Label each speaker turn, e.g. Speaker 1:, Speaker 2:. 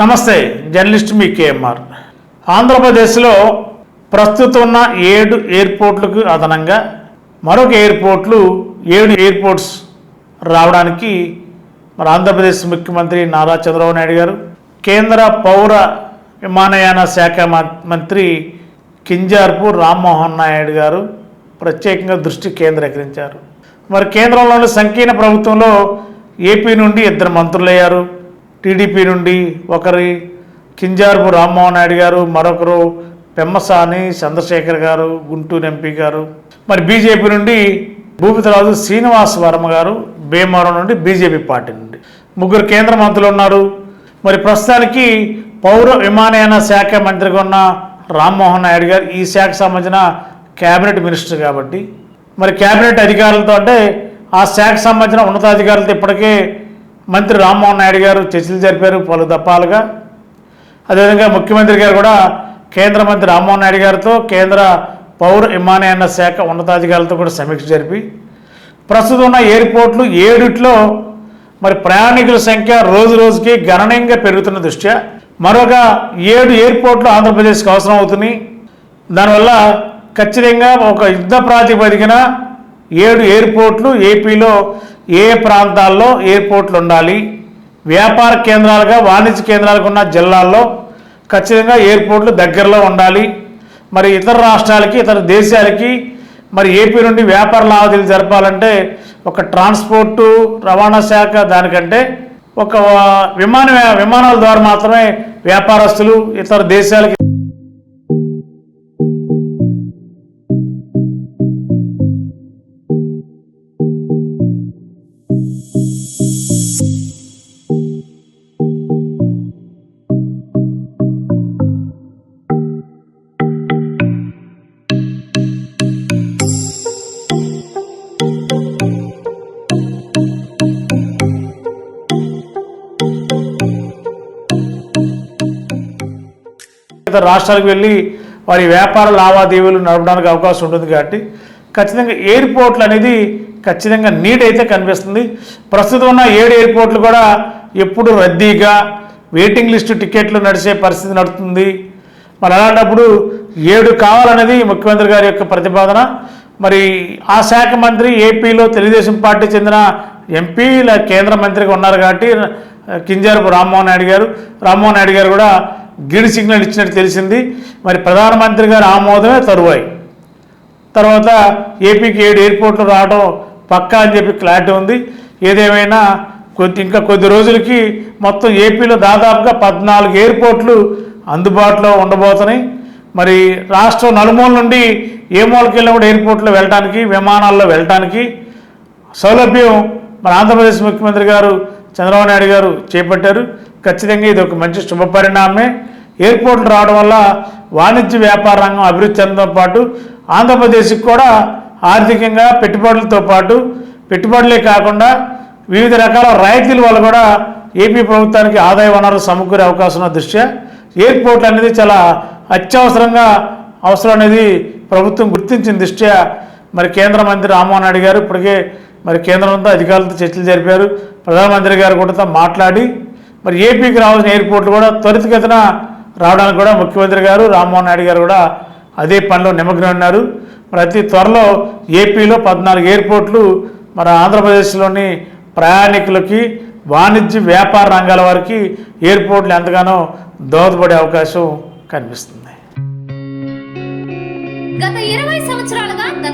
Speaker 1: నమస్తే జర్నలిస్ట్ మీ కేఎంఆర్. ఆంధ్రప్రదేశ్లో ప్రస్తుతం ఉన్న ఏడు ఎయిర్పోర్ట్లకు అదనంగా మరొక ఎయిర్పోర్ట్లు ఏడు ఎయిర్పోర్ట్స్ రావడానికి మరి ఆంధ్రప్రదేశ్ ముఖ్యమంత్రి నారా చంద్రబాబు నాయుడు గారు కేంద్ర పౌర విమానయాన శాఖ మంత్రి కింజార్పు రామ్మోహన్ నాయుడు గారు ప్రత్యేకంగా దృష్టి కేంద్రీకరించారు. మరి కేంద్రంలోని సంకీర్ణ ప్రభుత్వంలో ఏపీ నుండి ఇద్దరు మంత్రులయ్యారు. టీడీపీ నుండి ఒకరి కింజార్పు రామ్మోహన్ నాయుడు గారు మరొకరు పెమ్మసాని చంద్రశేఖర్ గారు గుంటూరు ఎంపీ గారు. మరి బీజేపీ నుండి భూపతిరాజు శ్రీనివాస్ వర్మ గారు భీమవరం నుండి బీజేపీ పార్టీ నుండి. ముగ్గురు కేంద్ర మంత్రులు ఉన్నారు. మరి ప్రస్తుతానికి పౌర విమానయాన శాఖ మంత్రిగా ఉన్న రామ్మోహన్ నాయుడు గారు ఈ శాఖకు సంబంధించిన కేబినెట్ మినిస్టర్ కాబట్టి. మరి కేబినెట్ అధికారులతో అంటే ఆ శాఖకు సంబంధించిన ఉన్నతాధికారులతో ఇప్పటికే మంత్రి రామ్మోహన్ నాయుడు గారు చర్చలు జరిపారు పలు దప్పాలుగా అదేవిధంగా ముఖ్యమంత్రి గారు కూడా కేంద్ర మంత్రి రామ్మోహన్ నాయుడు గారితో కేంద్ర పౌర విమానయాన శాఖ ఉన్నతాధికారులతో కూడా సమీక్ష జరిపి ప్రస్తుతం ఉన్న ఎయిర్పోర్ట్లు ఏడిట్లో మరి ప్రయాణికుల సంఖ్య రోజు రోజుకి గణనీయంగా పెరుగుతున్న దృష్ట్యా మరొక ఏడు ఎయిర్పోర్ట్లు ఆంధ్రప్రదేశ్కి అవసరం అవుతున్నాయి. దానివల్ల ఖచ్చితంగా ఒక యుద్ధ ప్రాతిపదికన ఏడు ఎయిర్పోర్ట్లు ఏపీలో ఏ ప్రాంతాల్లో ఎయిర్పోర్ట్లు ఉండాలి? వ్యాపార కేంద్రాలుగా వాణిజ్య కేంద్రాలుగా ఉన్న జిల్లాల్లో ఖచ్చితంగా ఎయిర్పోర్ట్లు దగ్గరలో ఉండాలి. మరి ఇతర రాష్ట్రాలకి ఇతర దేశాలకి మరి ఏపీ నుండి వ్యాపార లావాదేవీలు జరపాలంటే ఒక ట్రాన్స్పోర్టు రవాణా శాఖ దానికంటే ఒక విమాన విమానాల ద్వారా మాత్రమే వ్యాపారస్తులు ఇతర దేశాలకి ఇతర రాష్ట్రాలకు వెళ్ళి వారి వ్యాపార లావాదేవీలు నడపడానికి అవకాశం ఉంటుంది కాబట్టి ఖచ్చితంగా ఎయిర్పోర్ట్లు అనేది ఖచ్చితంగా నీట్ అయితే కనిపిస్తుంది. ప్రస్తుతం ఉన్న ఏడు ఎయిర్పోర్ట్లు కూడా ఎప్పుడు రద్దీగా వెయిటింగ్ లిస్టు టికెట్లు నడిచే పరిస్థితి నడుస్తుంది. మరి అలాంటప్పుడు ఏడు కావాలనేది ముఖ్యమంత్రి గారి యొక్క ప్రతిపాదన. మరి ఆ శాఖ మంత్రి ఏపీలో తెలుగుదేశం పార్టీ చెందిన ఎంపీ కేంద్ర మంత్రిగా ఉన్నారు కాబట్టి కింజారపు రామ్మోహన్ నాయుడు గారు. రామ్మోహన్ నాయుడు గారు కూడా గ్రీన్ సిగ్నల్ ఇచ్చినట్టు తెలిసింది. మరి ప్రధానమంత్రి గారి ఆమోదమే తరువాయి. తర్వాత ఏపీకి ఏడు ఎయిర్పోర్ట్లు రావడం పక్కా అని చెప్పి క్లారిటీ ఉంది. ఏదేమైనా కొద్ది ఇంకా కొద్ది రోజులకి మొత్తం ఏపీలో దాదాపుగా పద్నాలుగు ఎయిర్పోర్ట్లు అందుబాటులో ఉండబోతున్నాయి. మరి రాష్ట్రం నలుమూల నుండి ఏ మూలకి వెళ్ళినా కూడా ఎయిర్పోర్ట్లో వెళ్ళడానికి విమానాల్లో వెళ్ళడానికి సౌలభ్యం మన ఆంధ్రప్రదేశ్ ముఖ్యమంత్రి గారు చంద్రబాబు నాయుడు గారు చేపట్టారు. ఖచ్చితంగా ఇది ఒక మంచి శుభ పరిణామమే ఎయిర్పోర్ట్లు రావడం వల్ల వాణిజ్య వ్యాపార రంగం అభివృద్ధి చెందడంతో పాటు ఆంధ్రప్రదేశ్కి కూడా ఆర్థికంగా పెట్టుబడులతో పాటు పెట్టుబడులే కాకుండా వివిధ రకాల రాయితీల వల్ల కూడా ఏపీ ప్రభుత్వానికి ఆదాయ వనరులు సమకూరే అవకాశం ఉన్న దృష్ట్యా ఎయిర్పోర్ట్ అనేది చాలా అత్యవసరంగా అవసరం అనేది ప్రభుత్వం గుర్తించిన దృష్ట్యా. మరి కేంద్ర మంత్రి రామ్మోహన్ నాయుడు గారు ఇప్పటికే మరి కేంద్రంతో అధికారులతో చర్చలు జరిపారు. ప్రధానమంత్రి గారు కూడా మాట్లాడి మరి ఏపీకి రావాల్సిన ఎయిర్పోర్ట్లు కూడా త్వరితగతిన రావడానికి కూడా ముఖ్యమంత్రి గారు రామ్మోహన్ నాయుడు గారు కూడా అదే పనిలో నిమగ్నం ఉన్నారు. మరి అతి త్వరలో ఏపీలో పద్నాలుగు ఎయిర్పోర్ట్లు మన ఆంధ్రప్రదేశ్లోని ప్రయాణికులకి వాణిజ్య వ్యాపార రంగాల వారికి ఎయిర్పోర్ట్లు ఎంతగానో దోహదపడే అవకాశం కనిపిస్తుంది.
Speaker 2: గత ఇరవై సంవత్సరాలుగా